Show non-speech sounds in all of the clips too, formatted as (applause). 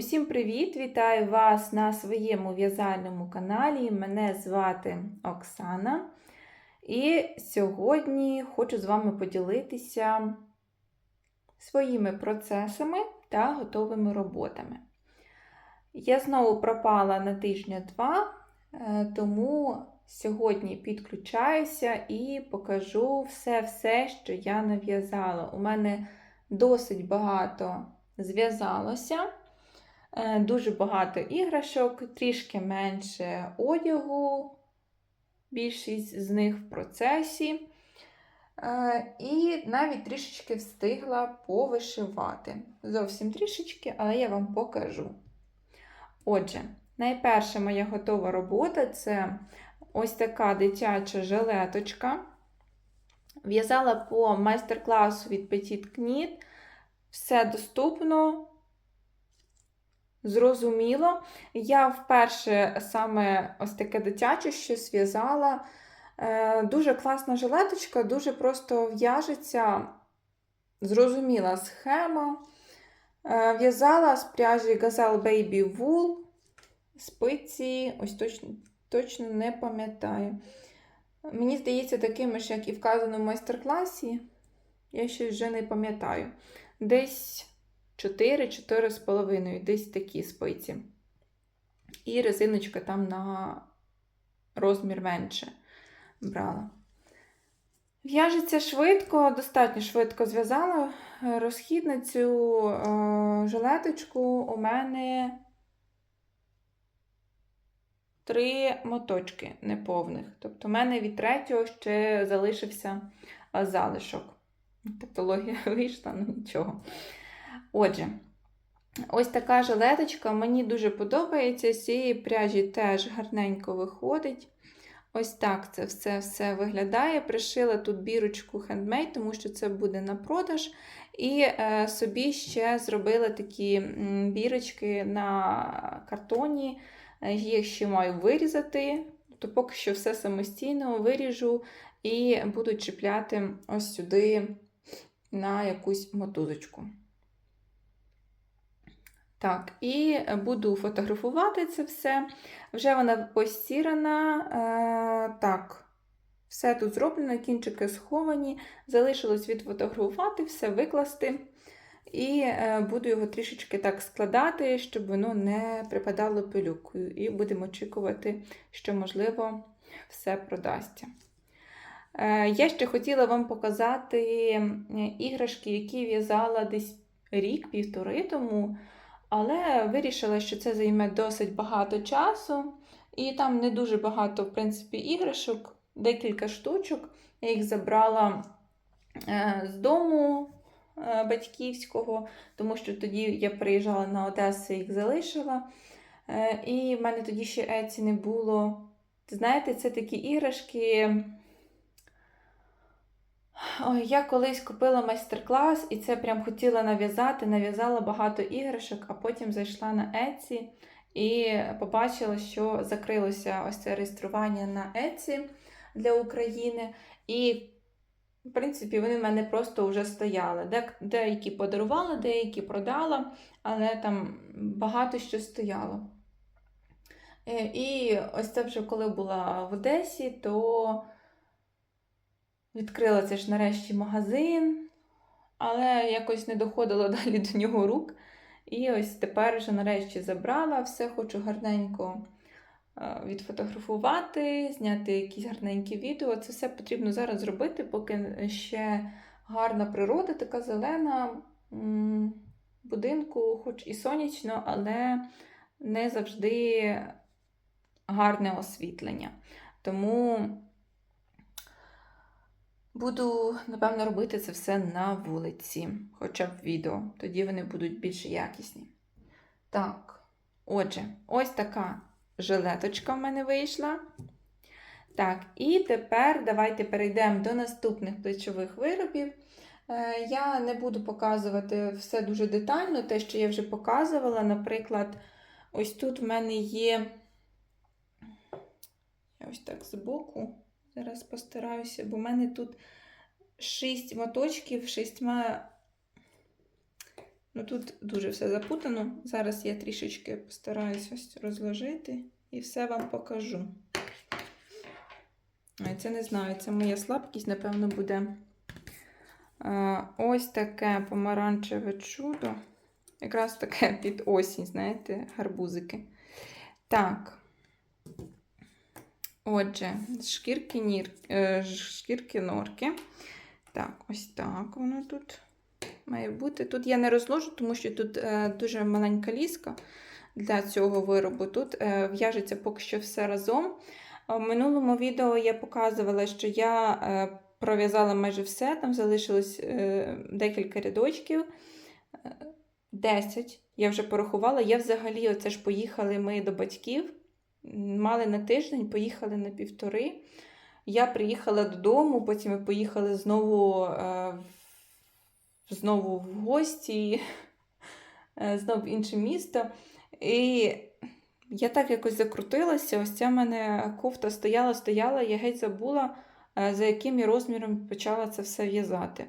Усім привіт! Вітаю вас на своєму в'язальному каналі. Мене звати Оксана. І сьогодні хочу з вами поділитися своїми процесами та готовими роботами. Я знову пропала на тижня-два, е, тому сьогодні підключаюся і покажу все-все, що я нав'язала. У мене досить багато зв'язалося. Е, Дуже багато іграшок, трішки менше одягу, більшість з них в процесі. Е, І навіть трішечки встигла повишивати. Зовсім трішечки, але я вам покажу. Отже, найперша моя готова робота це ось така дитяча жилеточка. В'язала по майстер-класу від Petit Knit. Все доступно. Зрозуміло, я вперше саме ось таке дитяче щось в'язала. Е, Дуже класна жилеточка, дуже просто в'яжеться, зрозуміла схема. Е, В'язала з пряжі Gazelle Baby Wool. Спиці, ось точно, точно не пам'ятаю. Мені здається, такими ж, як і вказано в майстер-класі, я ще вже не пам'ятаю. Десь 4-4,5, десь такі спиці. І резиночка там на розмір менше брала. В'яжеться швидко, достатньо швидко зв'язала. Розхід на цю е, жилеточку у мене три моточки неповних. Тобто, у мене від третього ще залишився залишок. Тавтологія (laughs) вийшла, ну нічого. Отже, ось така жилеточка. Мені дуже подобається. З цієї пряжі теж гарненько виходить. Ось так це все все виглядає. Пришила тут бірочку хендмейд, тому що це буде на продаж. І е, собі ще зробила такі бірочки на картоні. Їх ще маю вирізати, то поки що все самостійно виріжу і буду чіпляти ось сюди на якусь мотузочку. Так, і буду фотографувати це все. Вже вона постірана. Е, так, все тут зроблено, кінчики сховані. Залишилось відфотографувати, все викласти. І е, буду його трішечки так складати, щоб воно не припадало пилюкою. І будемо очікувати, що, можливо, все продасться. Е, я ще хотіла вам показати іграшки, які в'язала десь рік-півтори тому. Але вирішила, що це займе досить багато часу, і там не дуже багато, в принципі, іграшок, декілька штучок. Я їх забрала е, з дому е, батьківського, тому що тоді я приїжджала на Одесу і їх залишила. Е, І в мене тоді ще Еці не було. Знаєте, це такі іграшки. Ой, я колись купила майстер-клас і це прям хотіла нав'язати, нав'язала багато іграшок, а потім зайшла на Etsy і побачила, що закрилося ось це реєстрування на Etsy для України. І, в принципі, вони в мене просто вже стояли. Де, деякі подарувала, деякі продала, але там багато що стояло. Е, І ось це вже коли була в Одесі, то. Відкрила це ж нарешті магазин, але якось не доходило (laughs) далі до нього рук. І ось тепер вже нарешті забрала все, хочу гарненько е, відфотографувати, зняти якісь гарненькі відео. Це все потрібно зараз зробити, поки ще гарна природа, така зелена будинку, хоч і сонячно, але не завжди гарне освітлення. Тому. Буду, напевно, робити це все на вулиці, хоча б відео. Тоді вони будуть більш якісні. Так, отже, ось така жилеточка в мене вийшла. Так, і тепер давайте перейдемо до наступних плечових виробів. Е, Я не буду показувати все дуже детально, те, що я вже показувала. Наприклад, ось тут в мене є ось так збоку. Зараз постараюся, бо в мене тут 6 моточків, шістьма, Ну тут дуже все запутано. Зараз я трішечки постараюсь ось розложити і все вам покажу. Це не знаю, це моя слабкість, напевно, буде. Ось таке помаранчеве чудо. Якраз таке під осінь, знаєте, гарбузики. Так. Отже, шкірки, нір... е, шкірки норки. Так, ось так воно тут має бути. Тут я не розложу, тому що тут е, дуже маленька ліска для цього виробу. Тут е, в'яжеться поки що все разом. В минулому відео я показувала, що я пров'язала майже все, там залишилось декілька рядочків. Е, 10 я вже порахувала. Я взагалі, оце ж поїхали ми до батьків. Мали на тиждень, поїхали на півтори. Я приїхала додому, потім ми поїхали знову, е, знову в гості, е, знову в інше місто. І я так якось закрутилася. Ось ця в мене кофта стояла, стояла, я геть забула, е, за яким я розміром почала це все в'язати.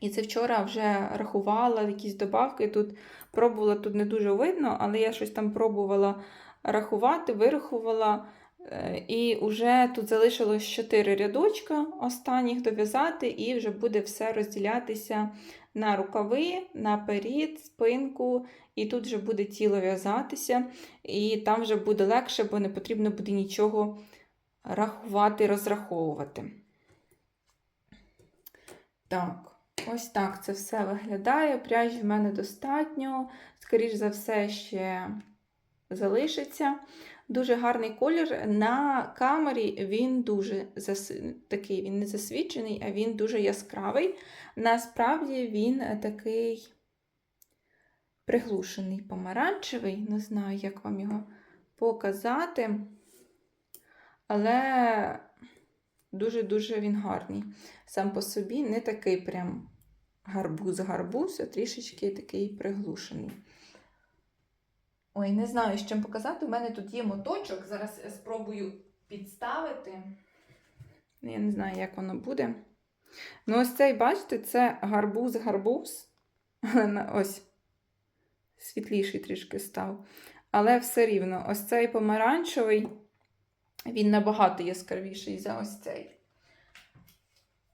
І це вчора вже рахувала якісь добавки. Тут пробувала, тут не дуже видно, але я щось там пробувала рахувати, вирахувала. Е, І вже тут залишилось 4 рядочка останніх дов'язати, і вже буде все розділятися на рукави, на перід, спинку, і тут вже буде тіло в'язатися, і там вже буде легше, бо не потрібно буде нічого рахувати, розраховувати. Так, ось так це все виглядає. Пряжі в мене достатньо. Скоріш за все, ще залишиться. Дуже гарний колір. На камері він дуже зас... такий, він не засвічений, а він дуже яскравий. Насправді він такий приглушений помаранчевий. Не знаю, як вам його показати. Але дуже-дуже він гарний. Сам по собі не такий прям гарбуз-гарбуз, а трішечки такий приглушений. Ой, не знаю, з чим показати. У мене тут є моточок. Зараз спробую підставити. Я не знаю, як воно буде. Ну, ось цей, бачите, це гарбуз-гарбуз. Ось, світліший трішки став. Але все рівно, ось цей помаранчевий, він набагато яскравіший за ось цей.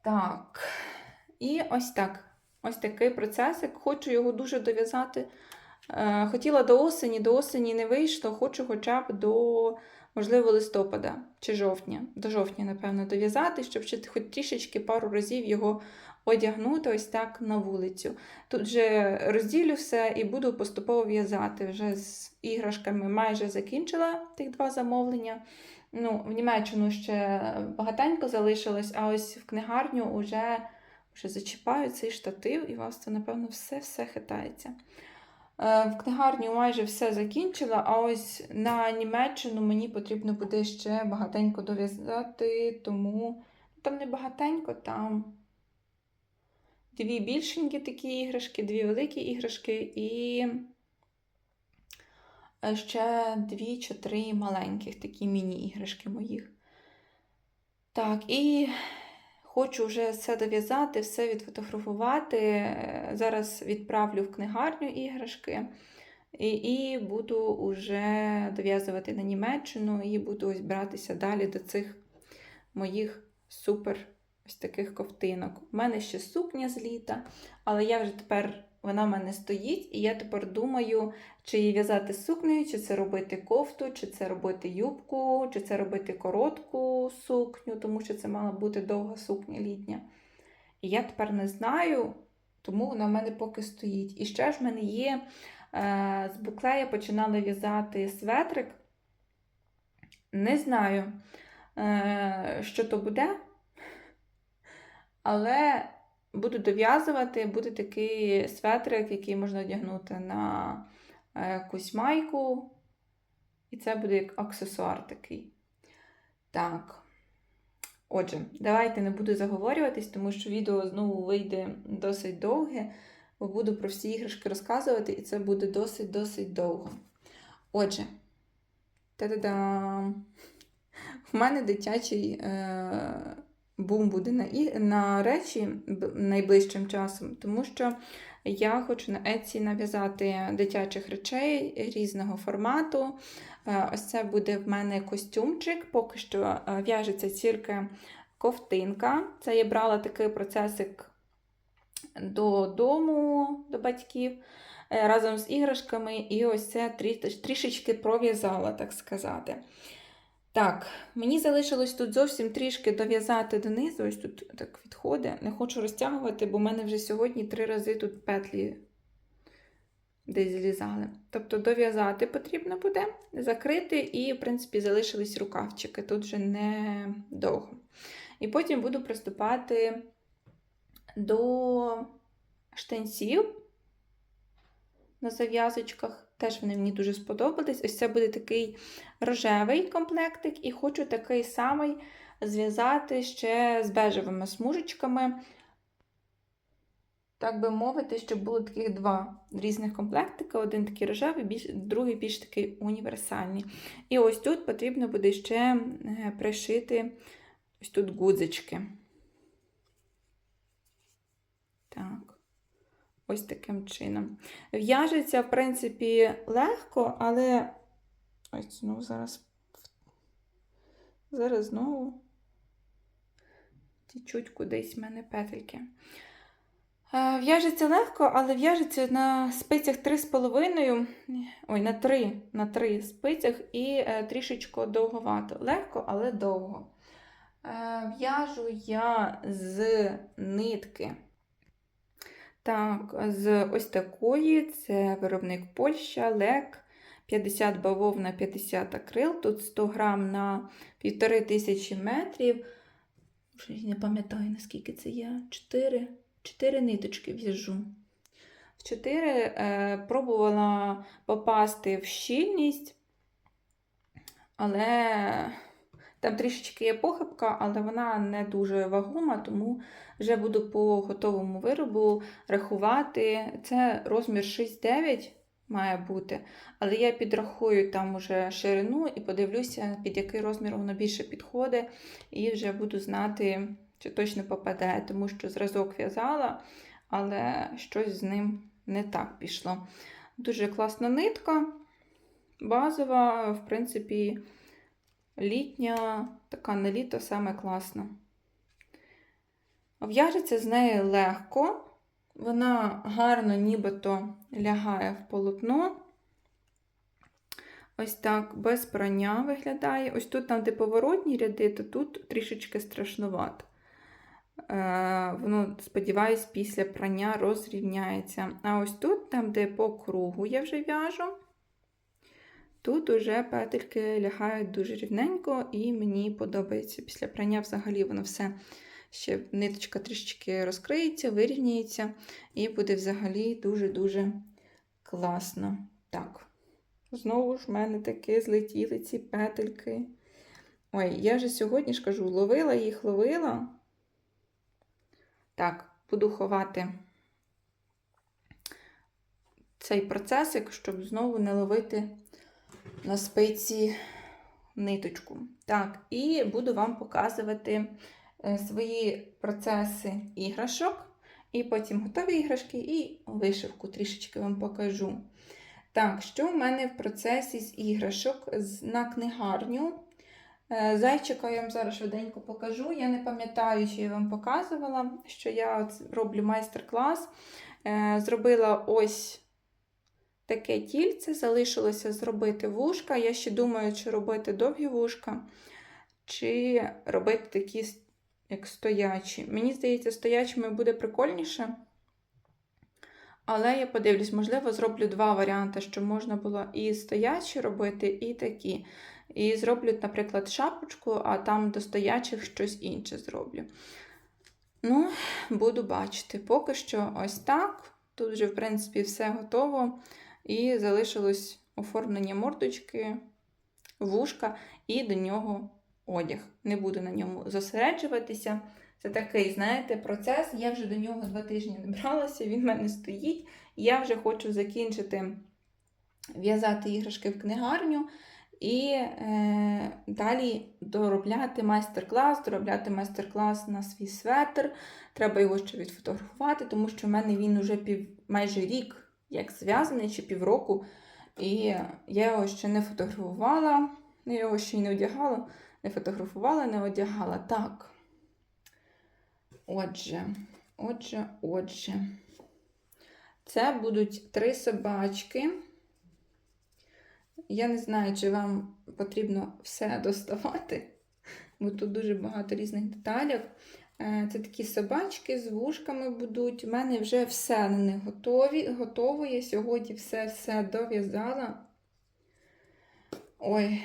Так. І ось так. Ось такий процесик. Хочу його дуже дов'язати. Е, Хотіла до осені, до осені не вийшло, хочу хоча б до, можливо, листопада чи жовтня. До жовтня, напевно, дов'язати, щоб ще хоч трішечки пару разів його одягнути ось так на вулицю. Тут вже розділю все і буду поступово в'язати. Вже з іграшками майже закінчила тих два замовлення. Ну, В Німеччину ще багатенько залишилось, а ось в книгарню вже, вже зачіпаю цей штатив, і у вас це, напевно, все-все хитається. Е, В книгарню майже все закінчила, а ось на Німеччину мені потрібно буде ще багатенько дов'язати, тому там не багатенько, там дві більшенькі такі іграшки, дві великі іграшки і е, ще дві чи три маленьких такі міні-іграшки моїх. Так, і Хочу вже все дов'язати, все відфотографувати. Зараз відправлю в книгарню іграшки і, і буду вже дов'язувати на Німеччину і буду ось братися далі до цих моїх супер ось таких ковтинок. У мене ще сукня з літа, але я вже тепер вона в мене стоїть, і я тепер думаю, чи її в'язати сукнею, чи це робити кофту, чи це робити юбку, чи це робити коротку сукню, тому що це мала бути довга сукня літня. І я тепер не знаю, тому вона в мене поки стоїть. І ще ж в мене є е, з буклея починала в'язати светрик. Не знаю, е, що то буде, але буду дов'язувати, буде такий светрик, який можна одягнути на е, якусь майку. І це буде як аксесуар такий. Так. Отже, давайте не буду заговорюватись, тому що відео знову вийде досить довге, бо буду про всі іграшки розказувати, і це буде досить-досить довго. Отже, та-да-дам! В мене дитячий е- бум буде на, і, на речі найближчим часом, тому що я хочу на Etsy нав'язати дитячих речей різного формату. Е, Ось це буде в мене костюмчик. Поки що е, в'яжеться тільки ковтинка. Це я брала такий процесик додому, до батьків е, разом з іграшками, і ось це трішечки пров'язала, так сказати. Так, мені залишилось тут зовсім трішки дов'язати донизу, ось тут так відходить. Не хочу розтягувати, бо в мене вже сьогодні три рази тут петлі десь злізали. Тобто дов'язати потрібно буде, закрити, і, в принципі, залишились рукавчики. Тут вже не довго. І потім буду приступати до штанців на зав'язочках. Теж вони мені дуже сподобались. Ось це буде такий рожевий комплектик, і хочу такий самий зв'язати ще з бежевими смужечками. Так би мовити, щоб було таких два різних комплектика: один такий рожевий, другий більш такий універсальний. І ось тут потрібно буде ще е, пришити ось тут гудзички. Так, ось таким чином. В'яжеться, в принципі, легко, але. Ось знову зараз. Зараз знову тічуть кудись в мене петельки. Е, В'яжеться легко, але в'яжеться на спицях 3,5, ой, на 3, на 3 спицях і е, трішечко довговато. Легко, але довго. Е, В'яжу я з нитки. Так, з ось такої, це виробник Польща, лек. 50 бавовна, 50 акрил, тут 100 грам на 1500 метрів. Не пам'ятаю, наскільки це я. 4, 4 ниточки в'яжу. В 4 е, пробувала попасти в щільність, але там трішечки є похибка, але вона не дуже вагома, тому вже буду по готовому виробу рахувати. Це розмір 6,9 має бути. Але я підрахую там уже ширину і подивлюся, під який розмір воно більше підходить, і вже буду знати, чи точно попадає, тому що зразок в'язала, але щось з ним не так пішло. Дуже класна нитка, базова, в принципі, літня, така на літо саме класна. В'яжеться з неї легко. Вона гарно нібито лягає в полотно. Ось так, без прання виглядає. Ось тут, там, де поворотні ряди, то тут трішечки страшнувато. Е, воно, сподіваюсь, після прання розрівняється. А ось тут, там, де по кругу я вже в'яжу, тут уже петельки лягають дуже рівненько, і мені подобається. Після прання взагалі воно все ще ниточка трішечки розкриється, вирівняється, і буде взагалі дуже-дуже класно. Так, знову ж в мене таки злетіли ці петельки. Ой, я же сьогодні ж кажу, ловила їх, ловила. Так, буду ховати цей процесик, щоб знову не ловити на спиці ниточку. Так, і буду вам показувати е, свої процеси іграшок, і потім готові іграшки, і вишивку трішечки вам покажу. Так, що в мене в процесі з іграшок на книгарню? Е, Зайчика я вам зараз швиденько покажу. Я не пам'ятаю, чи я вам показувала, що я роблю майстер-клас. Е, Зробила ось таке тільце, залишилося зробити вушка. Я ще думаю, чи робити довгі вушка, чи робити такі, як стоячі. Мені здається, стоячими буде прикольніше. Але я подивлюсь, можливо, зроблю два варіанти, що можна було і стоячі робити, і такі. І зроблю, наприклад, шапочку, а там до стоячих щось інше зроблю. Ну, буду бачити. Поки що ось так. Тут вже, в принципі, все готово. І залишилось оформлення мордочки, вушка і до нього одяг. Не буду на ньому зосереджуватися. Це такий, знаєте, процес. Я вже до нього два тижні не бралася, він в мене стоїть. Я вже хочу закінчити в'язати іграшки в книгарню. І е, далі доробляти майстер-клас, доробляти майстер-клас на свій светр. Треба його ще відфотографувати, тому що в мене він вже пів, майже рік як зв'язаний, чи півроку. І я його ще не фотографувала, я його ще й не одягала, не фотографувала, не одягала. Так. Отже, отже, отже. Це будуть три собачки. Я не знаю, чи вам потрібно все (laughs) доставати, бо тут дуже багато різних деталей. Е, Це такі собачки з вушками будуть. У мене вже все на готові, готово. Я сьогодні все-все дов'язала. Ой,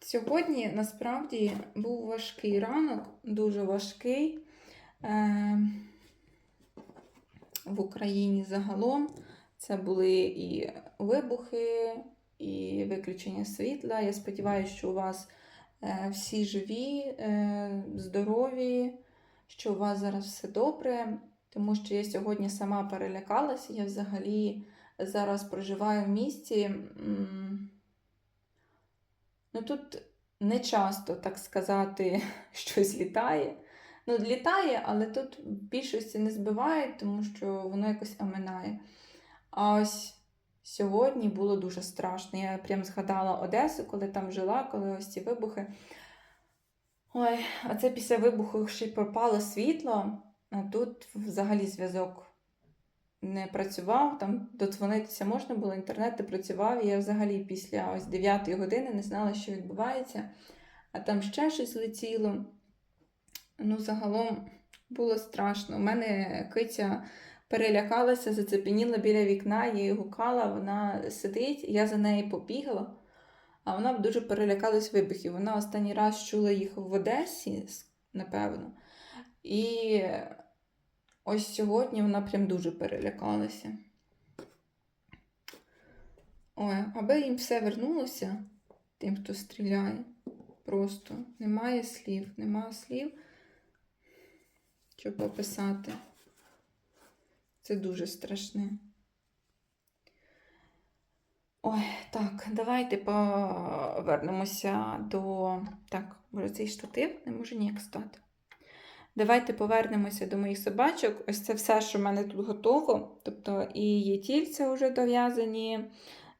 сьогодні насправді був важкий ранок, дуже важкий. Е, В Україні загалом це були і вибухи, і виключення світла. Я сподіваюся, що у вас е, всі живі, е, здорові, що у вас зараз все добре, тому що я сьогодні сама перелякалася. Я взагалі зараз проживаю в місті. Ну тут не часто, так сказати, (laughs) щось літає. Ну, літає, але тут в більшості не збивають, тому що воно якось оминає. А ось сьогодні було дуже страшно. Я прям згадала Одесу, коли там жила, коли ось ці вибухи. Ой, а це після вибуху ще й пропало світло, а тут взагалі зв'язок не працював, там додзвонитися можна було, інтернет не працював. І я взагалі після ось 9 години не знала, що відбувається, а там ще щось летіло. Ну, загалом було страшно. У мене киця перелякалася, зацепеніла біля вікна, її гукала, вона сидить, я за нею побігла, а вона дуже перелякалась вибухів. Вона останній раз чула їх в Одесі, напевно. І ось сьогодні вона прям дуже перелякалася. Ой, аби їм все вернулося, тим, хто стріляє. Просто немає слів, немає слів, щоб описати. Це дуже страшне. Ой, так, давайте повернемося до. Так, може, цей штатив не може ніяк стати. Давайте повернемося до моїх собачок. Ось це все, що в мене тут готово. Тобто і є тільця вже дов'язані.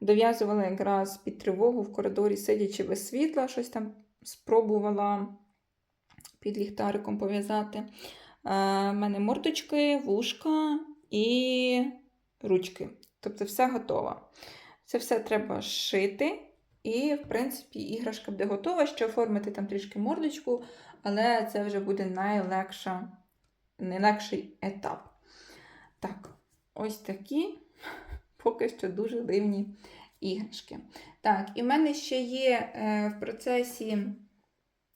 Дов'язувала якраз під тривогу в коридорі, сидячи без світла, щось там спробувала під ліхтариком пов'язати. Е, У мене мордочки, вушка і ручки. Тобто все готово. Це все треба шити. І, в принципі, іграшка буде готова, ще оформити там трішки мордочку, але це вже буде найлегша, найлегший етап. Так, ось такі (laughs) поки що дуже дивні іграшки. Так, і в мене ще є е, в процесі,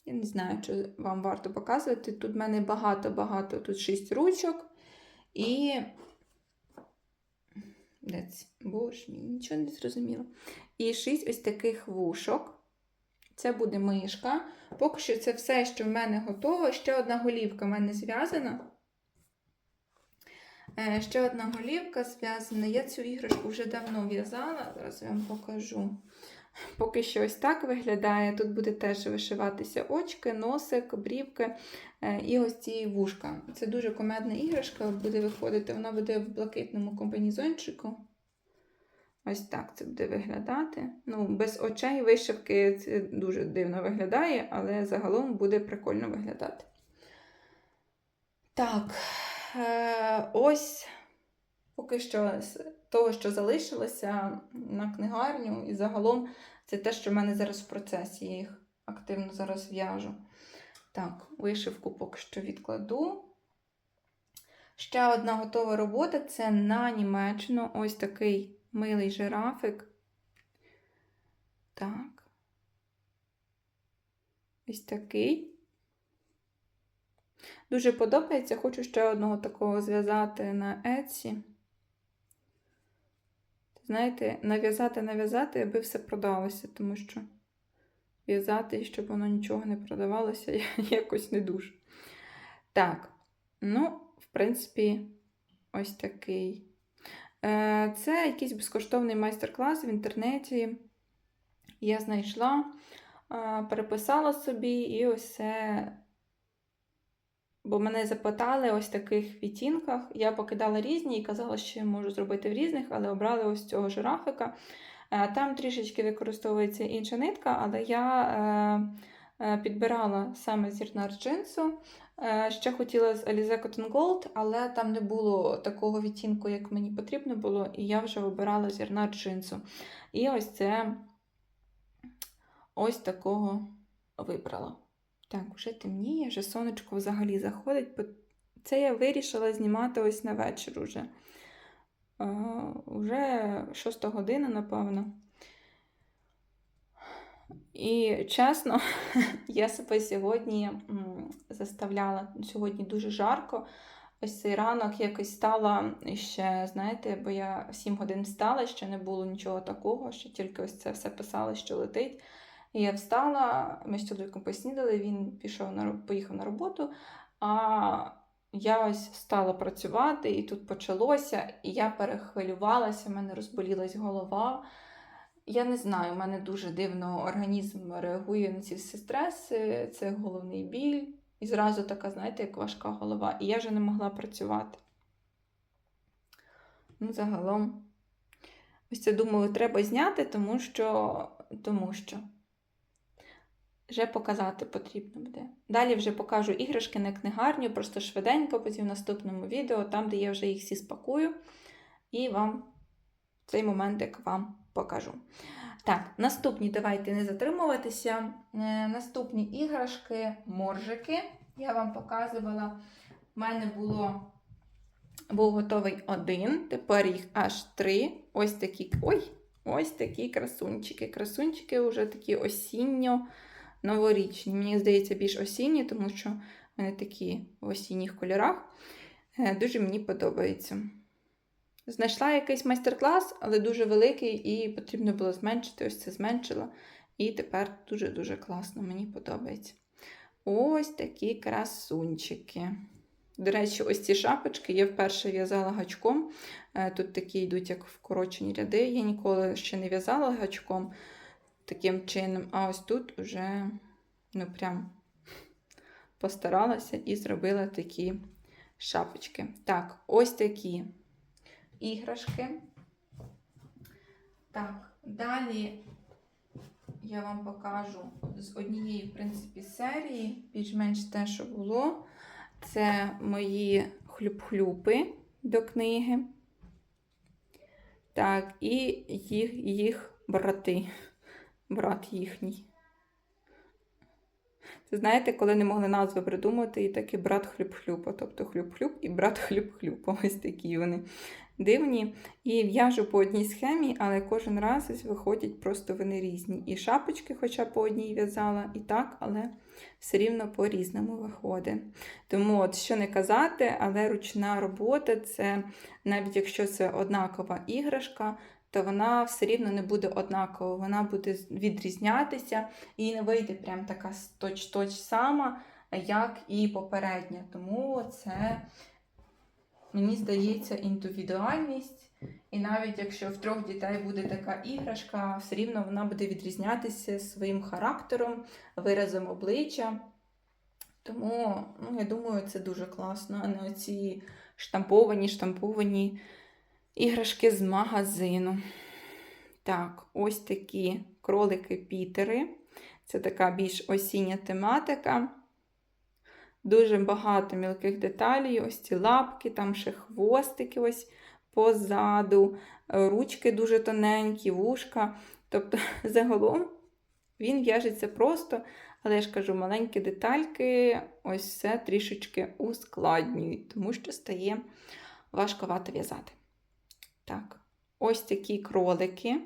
я не знаю, чи вам варто показувати. Тут в мене багато-багато, тут 6 ручок. І. Де це? Боже мій, нічого не зрозуміло. І шість ось таких вушок. Це буде мишка. Поки що це все, що в мене готово. Ще одна голівка в мене зв'язана. Е, Ще одна голівка зв'язана. Я цю іграшку вже давно в'язала. Зараз я вам покажу. Поки що ось так виглядає. Тут буде теж вишиватися очки, носик, брівки е, і ось ці вушка. Це дуже комедна іграшка буде виходити. Вона буде в блакитному комбінезончику. Ось так це буде виглядати. Ну, без очей вишивки це дуже дивно виглядає, але загалом буде прикольно виглядати. Так, е, ось поки що з того, що залишилося на книгарню, і загалом це те, що в мене зараз в процесі. Я їх активно зараз в'яжу. Так, вишивку поки що відкладу. Ще одна готова робота це на Німеччину. Ось такий милий жирафик. Так. Ось такий. Дуже подобається. Хочу ще одного такого зв'язати на Etsy. Знаєте, нав'язати, нав'язати, аби все продалося, тому що в'язати, щоб воно нічого не продавалося, (laughs) я якось не дуже. Так, ну, в принципі, ось такий. Е, Це якийсь безкоштовний майстер-клас в інтернеті. Я знайшла, переписала собі і ось це. Бо мене запитали ось таких відтінках. Я покидала різні і казала, що я можу зробити в різних, але обрали ось цього жирафика. Е, Там трішечки використовується інша нитка, але я е, е, підбирала саме зірнар джинсу. Ще хотіла з Alize Cotton Gold, але там не було такого відтінку, як мені потрібно було, і я вже вибирала зірнар джинсу. І ось це ось такого вибрала. Так, вже темніє, вже сонечко взагалі заходить. бо Це я вирішила знімати ось на вечір уже. Е, Уже 6 година, напевно. І чесно, (laughs) я себе сьогодні заставляла. Сьогодні дуже жарко. Ось цей ранок якось стала ще, знаєте, бо я 7 годин встала, ще не було нічого такого, що тільки ось це все писали, що летить. І я встала, ми з чоловіком поснідали, він пішов на поїхав на роботу. А я ось стала працювати, і тут почалося, і я перехвилювалася, в мене розболілась голова. Я не знаю, у мене дуже дивно організм реагує на ці всі стреси, це головний біль. І зразу така, знаєте, як важка голова. І я вже не могла працювати. Ну, загалом, ось це думаю, треба зняти, тому що, тому що вже показати потрібно буде. Далі вже покажу іграшки на книгарню, просто швиденько, потім в наступному відео, там, де я вже їх всі спакую, і вам цей моментик вам покажу. Так, наступні, давайте не затримуватися. Е, наступні іграшки, моржики. Я вам показувала. У мене було, був готовий один, тепер їх аж три. Ось такі. Ой! Ось такі красунчики. Красунчики вже такі осінньо новорічні. Мені здається, більш осінні, тому що вони такі в осінніх кольорах. Е, Дуже мені подобається. Знайшла якийсь майстер-клас, але дуже великий, і потрібно було зменшити. Ось це зменшила. І тепер дуже-дуже класно, мені подобається. Ось такі красунчики. До речі, ось ці шапочки я вперше в'язала гачком. Е, Тут такі йдуть, як вкорочені ряди. Я ніколи ще не в'язала гачком таким чином. А ось тут вже ну, прям постаралася і зробила такі шапочки. Так, ось такі іграшки. Так, далі я вам покажу з однієї, в принципі, серії, більш-менш те, що було. Це мої хлюп-хлюпи до книги. Так, і їх, їх брати. Брат їхній. Це знаєте, коли не могли назви придумати, і так і брат хлюп-хлюпа. Тобто хлюп-хлюп і брат хлюп-хлюпа. (laughs) Ось такі вони дивні. І в'яжу по одній схемі, але кожен раз ось виходять просто вони різні. І шапочки, хоча по одній в'язала, і так, але все рівно по-різному виходить. Тому, от що не казати, але ручна робота це навіть якщо це однакова іграшка. То вона все рівно не буде однакова, вона буде відрізнятися і не вийде прям така точ-точ сама, як і попередня. Тому це, мені здається, індивідуальність. І навіть якщо в трьох дітей буде така іграшка, все рівно вона буде відрізнятися своїм характером, виразом обличчя. Тому, ну, я думаю, це дуже класно, а не оці штамповані, штамповані іграшки з магазину. Так, ось такі кролики-пітери. Це така більш осіння тематика. Дуже багато мілких деталей. Ось ці лапки, там ще хвостики ось позаду, ручки дуже тоненькі, вушка. Тобто, (laughs) загалом він в'яжеться просто, але я ж кажу, маленькі детальки, ось все трішечки ускладнюють, тому що стає важковато в'язати. Так, ось такі кролики.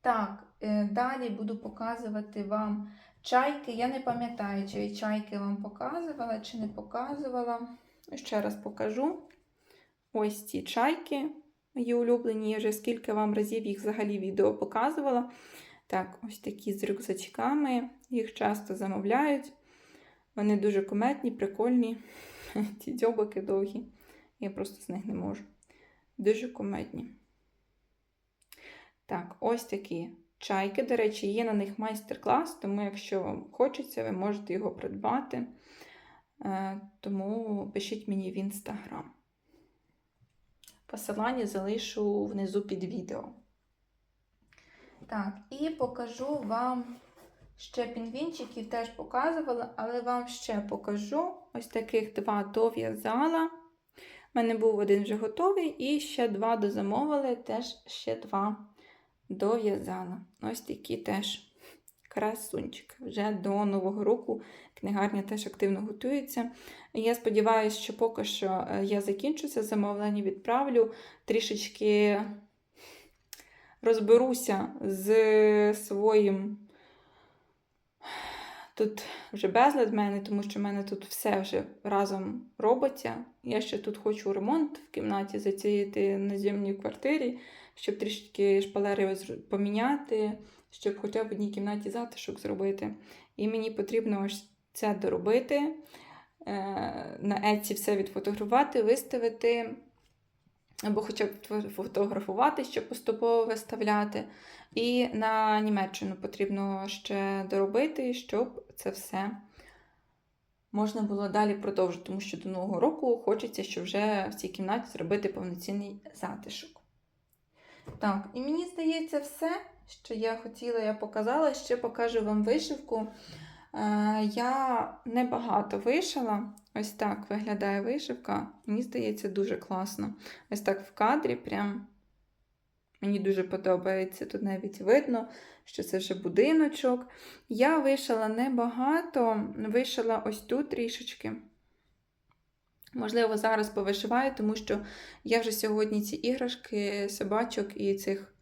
Так, е, далі буду показувати вам чайки. Я не пам'ятаю, чи я чайки вам показувала, чи не показувала. Ще раз покажу. Ось ці чайки, мої улюблені. Я вже скільки вам разів їх взагалі відео показувала. Так, ось такі з рюкзачками. Їх часто замовляють. Вони дуже кометні, прикольні. (laughs) Ці дзьобики довгі. Я просто з них не можу. Дуже кумедні. Так, ось такі чайки. До речі, є на них майстер-клас, тому якщо вам хочеться, ви можете його придбати. Е, Тому пишіть мені в інстаграм. Посилання залишу внизу під відео. Так, і покажу вам ще пінгвінчиків, теж показувала, але вам ще покажу ось таких два дов'язала. У мене був один вже готовий, і ще два дозамовили, теж ще два дов'язала. Ось такі теж красунчики. Вже до Нового року книгарня теж активно готується. Я сподіваюся, що поки що е, я закінчу це замовлення, відправлю трішечки розберуся з своїм. Тут вже безлад в мене, тому що в мене тут все вже разом робиться. Я ще тут хочу ремонт в кімнаті затіяти на зйомній квартирі, щоб трішки шпалери поміняти, щоб хоча б в одній кімнаті затишок зробити. І мені потрібно ось це доробити, е, на Еці все відфотографувати, виставити, або хоча б фотографувати, щоб поступово виставляти. І на Німеччину потрібно ще доробити, щоб це все можна було далі продовжити, тому що до Нового року хочеться, щоб вже в цій кімнаті зробити повноцінний затишок. Так, і мені здається, все, що я хотіла, я показала. Ще покажу вам вишивку. Е, Я небагато вишила. Ось так виглядає вишивка. Мені здається, дуже класно. Ось так в кадрі прям. Мені дуже подобається. Тут навіть видно, що це вже будиночок. Я вишила небагато, вишила ось тут трішечки. Можливо, зараз повишиваю, тому що я вже сьогодні ці іграшки, собачок і цих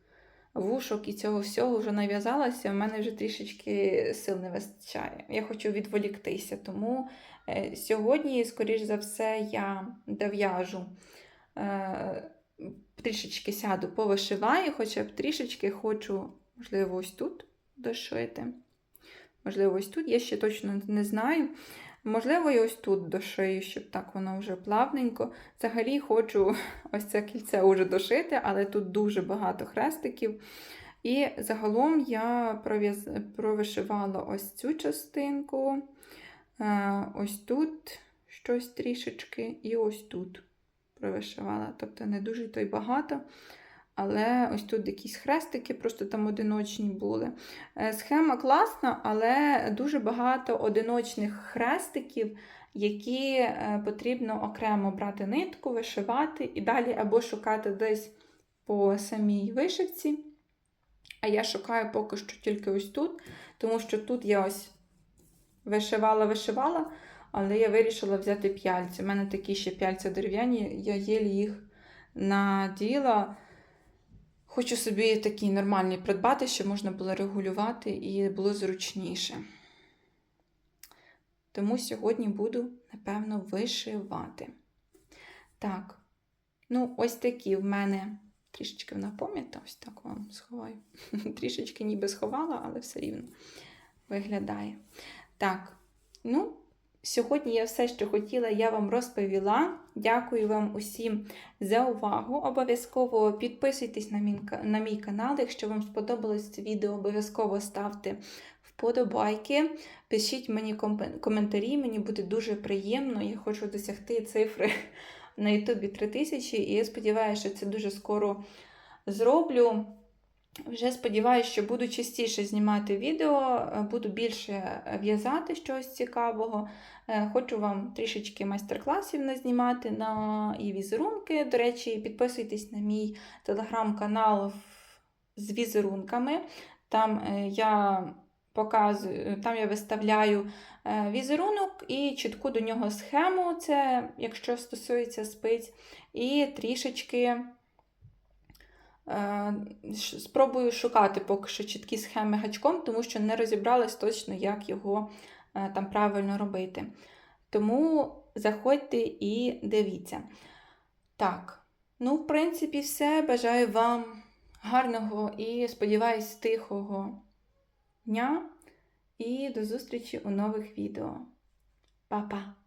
вушок і цього всього вже нав'язалася. У мене вже трішечки сил не вистачає. Я хочу відволіктися, тому е, сьогодні, скоріш за все, я дов'яжу. Е, трішечки сяду, повишиваю, хоча б трішечки хочу, можливо, ось тут дошити. Можливо, ось тут, я ще точно не знаю. Можливо, і ось тут дошию, щоб так воно вже плавненько. Взагалі хочу (laughs) ось це кільце уже дошити, але тут дуже багато хрестиків. І загалом я провишивала ось цю частинку, е, ось тут щось трішечки, і ось тут провишивала. Тобто не дуже то й багато. Але ось тут якісь хрестики, просто там одиночні були. Е, Схема класна, але дуже багато одиночних хрестиків, які е, потрібно окремо брати нитку, вишивати і далі або шукати десь по самій вишивці. А я шукаю поки що тільки ось тут, тому що тут я ось вишивала-вишивала, але я вирішила взяти п'яльці. У мене такі ще п'яльця дерев'яні, я єлі їх наділа. Хочу собі такі нормальні придбати, щоб можна було регулювати і було зручніше. Тому сьогодні буду, напевно, вишивати. Так, ну, ось такі в мене трішечки вона пам'ята, ось так вам сховаю. (laughs) Трішечки ніби сховала, але все рівно виглядає. Так, ну, Сьогодні я все, що хотіла, я вам розповіла. Дякую вам усім за увагу. Обов'язково підписуйтесь на мій, на мій канал. Якщо вам сподобалось це відео, обов'язково ставте вподобайки. Пишіть мені коментарі, мені буде дуже приємно. Я хочу досягти цифри (laughs) на Ютубі 3000, і я сподіваюся, що це дуже скоро зроблю. Вже сподіваюся, що буду частіше знімати відео, буду більше в'язати щось цікавого. Е, Хочу вам трішечки майстер-класів назнімати на і візерунки. До речі, підписуйтесь на мій телеграм-канал з візерунками. Там е, я показую, там я виставляю е, візерунок і чітку до нього схему, це якщо стосується спиць, і трішечки. Спробую шукати поки що чіткі схеми гачком, тому що не розібралась точно, як його там правильно робити. Тому заходьте і дивіться. Так, ну, в принципі, все. Бажаю вам гарного і, сподіваюсь, тихого дня. І до зустрічі у нових відео. Па-па!